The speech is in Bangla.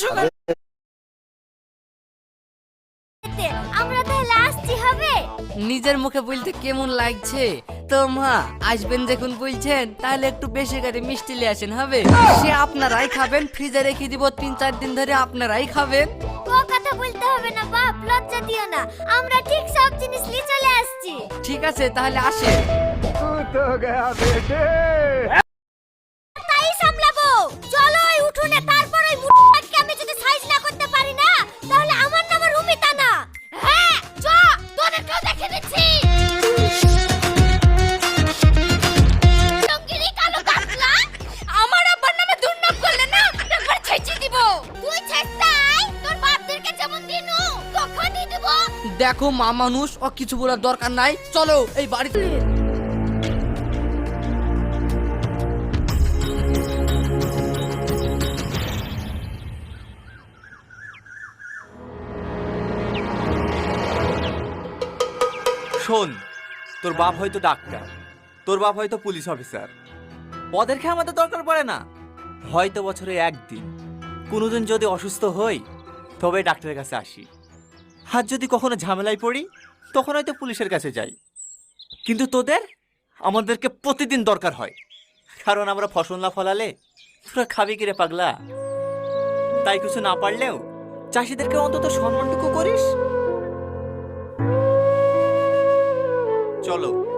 সময় আমরা তাহলে আসছি হবে? নিজের মুখে বলতে কেমন লাগছে? তো মা আসবেন যখন বলছেন তাহলে একটু বেশি করে মিষ্টি নিয়ে আসেন হবে? সে আপনারাই খাবেন ফ্রিজে রেখে দিব তিন চার দিন ধরে আপনারাই খাবেন। ও কথা বলতে হবে না বাপ লজ্জা দিও না। আমরা ঠিক সব জিনিস নিয়ে চলে আসছি। ঠিক আছে তাহলে আসেন। তাই দেখো মা মানুষ, ও কিছু বলার দরকার নাই। চলো, এই বাড়িতে শোন, তোর বাপ হয়তো ডাক্তার, তোর বাপ হয়তো পুলিশ অফিসার। ওদেরকে আমাদের দরকার পড়ে না। হয়তো বছরে একদিন, কোনোদিন যদি অসুস্থ হই তবে ডাক্তারের কাছে আসি। আর যদি কখনো ঝামেলায় পড়ি, তখন হয়তো পুলিশের কাছে যাই। কিন্তু তোদের? আমাদেরকে প্রতিদিন দরকার হয়। কারণ আমরা ফসল না ফলালে তোরা খাবি কিরে পাগলা? তাই কিছু না পারলেও চাষিদেরকে অন্তত সম্মানটুকু করিস। চলো।